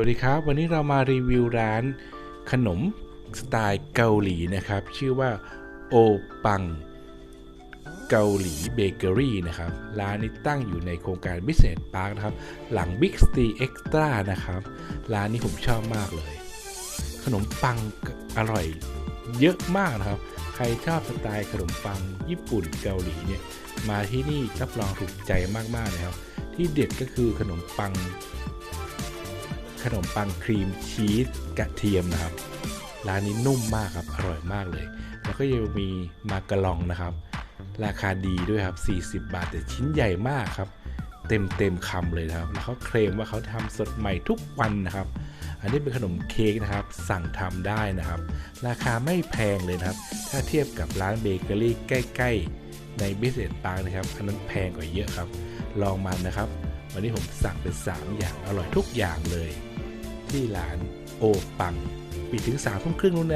วัสดีครับ วันนี้เรามารีวิวร้านขนมสไตล์เกาหลีนะครับ ชื่อว่าโอปังเกาหลีเบเกอรี่นะครับ ร้านนี้ตั้งอยู่ในโครงการ Business Park นะครับ หลัง Big C Extra นะครับ ร้านนี้ผมชอบมากเลย ขนมปังอร่อยเยอะมากนะครับ ใครชอบสไตล์ขนมปังญี่ปุ่นเกาหลีเนี่ย มาที่นี่รับรองถูกใจมากๆนะครับ ที่เด็ดก็คือขนมปัง ขนมปังครีมชีสกระเทียมนะครับ ร้านนี้นุ่มมากครับ อร่อยมากเลย แล้วก็ยังมีมาการองนะครับ ราคาดีด้วยครับ 40 บาทแต่ชิ้นใหญ่มากครับ เต็มเต็มคำเลยนะครับ แล้วเขาเคลมว่าเขาทำสดใหม่ทุกวันนะครับ อันนี้เป็นขนมเค้กนะครับ สั่งทำได้นะครับ ราคาไม่แพงเลยนะครับ ถ้าเทียบกับร้านเบเกอรี่ใกล้ ๆ ในบิสเนสปาร์นะครับ อันนั้นแพงกว่าเยอะครับ ลองมานะครับ วันนี้ผมสั่งเป็น 3 อย่างอร่อยทุกอย่างเลย ที่ร้านโอปัง ปิดถึง3ามทุ่มครึ่งนู้น